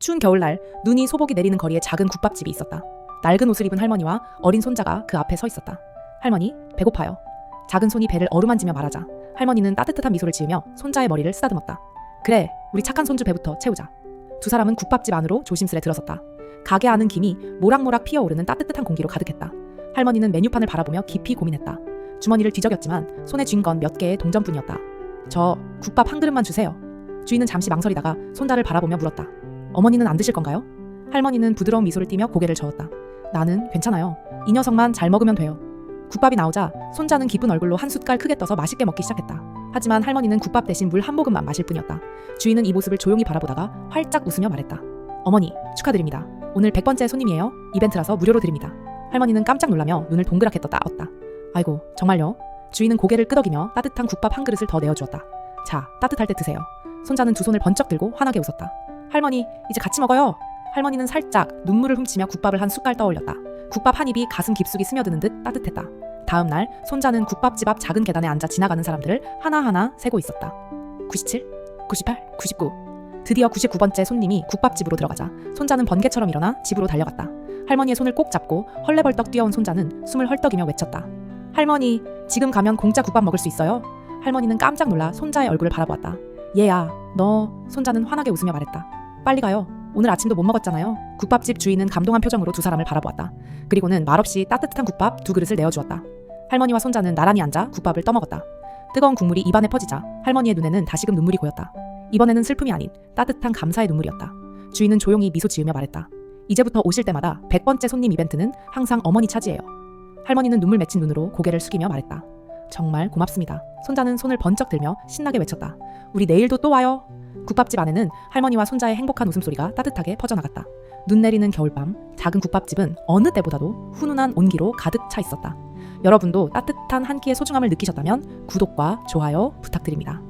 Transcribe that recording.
추운 겨울날 눈이 소복이 내리는 거리에 작은 국밥집이 있었다. 낡은 옷을 입은 할머니와 어린 손자가 그 앞에 서 있었다. 할머니, 배고파요. 작은 손이 배를 어루만지며 말하자 할머니는 따뜻한 미소를 지으며 손자의 머리를 쓰다듬었다. 그래, 우리 착한 손주 배부터 채우자. 두 사람은 국밥집 안으로 조심스레 들어섰다. 가게 안은 김이 모락모락 피어오르는 따뜻한 공기로 가득했다. 할머니는 메뉴판을 바라보며 깊이 고민했다. 주머니를 뒤적였지만 손에 쥔 건 몇 개의 동전뿐이었다. 저 국밥 한 그릇만 주세요. 주인은 잠시 망설이다가 손자를 바라보며 물었다. 어머니는 안 드실 건가요? 할머니는 부드러운 미소를 띠며 고개를 저었다. 나는 괜찮아요. 이 녀석만 잘 먹으면 돼요. 국밥이 나오자 손자는 기쁜 얼굴로 한 숟갈 크게 떠서 맛있게 먹기 시작했다. 하지만 할머니는 국밥 대신 물 한 모금만 마실 뿐이었다. 주인은 이 모습을 조용히 바라보다가 활짝 웃으며 말했다. 어머니, 축하드립니다. 오늘 100번째 손님이에요. 이벤트라서 무료로 드립니다. 할머니는 깜짝 놀라며 눈을 동그랗게 떴다 었다. 아이고, 정말요? 주인은 고개를 끄덕이며 따뜻한 국밥 한 그릇을 더 내어주었다. 자, 따뜻할 때 드세요. 손자는 두 손을 번쩍 들고 환하게 웃었다. 할머니, 이제 같이 먹어요. 할머니는 살짝 눈물을 훔치며 국밥을 한 숟갈 떠올렸다. 국밥 한 입이 가슴 깊숙이 스며드는 듯 따뜻했다. 다음 날 손자는 국밥집 앞 작은 계단에 앉아 지나가는 사람들을 하나하나 세고 있었다. 97, 98, 99. 드디어 99번째 손님이 국밥집으로 들어가자 손자는 번개처럼 일어나 집으로 달려갔다. 할머니의 손을 꼭 잡고 헐레벌떡 뛰어온 손자는 숨을 헐떡이며 외쳤다. 할머니, 지금 가면 공짜 국밥 먹을 수 있어요? 할머니는 깜짝 놀라 손자의 얼굴을 바라보았다. 얘야, 너 손자는 환하게 웃으며 말했다. 빨리 가요. 오늘 아침도 못 먹었잖아요. 국밥집 주인은 감동한 표정으로 두 사람을 바라보았다. 그리고는 말없이 따뜻한 국밥 두 그릇을 내어주었다. 할머니와 손자는 나란히 앉아 국밥을 떠먹었다. 뜨거운 국물이 입안에 퍼지자 할머니의 눈에는 다시금 눈물이 고였다. 이번에는 슬픔이 아닌 따뜻한 감사의 눈물이었다. 주인은 조용히 미소 지으며 말했다. 이제부터 오실 때마다 100번째 손님 이벤트는 항상 어머니 차지예요. 할머니는 눈물 맺힌 눈으로 고개를 숙이며 말했다. 정말 고맙습니다. 손자는 손을 번쩍 들며 신나게 외쳤다. 우리 내일도 또 와요. 국밥집 안에는 할머니와 손자의 행복한 웃음소리가 따뜻하게 퍼져나갔다. 눈 내리는 겨울밤, 작은 국밥집은 어느 때보다도 훈훈한 온기로 가득 차 있었다. 여러분도 따뜻한 한 끼의 소중함을 느끼셨다면 구독과 좋아요 부탁드립니다.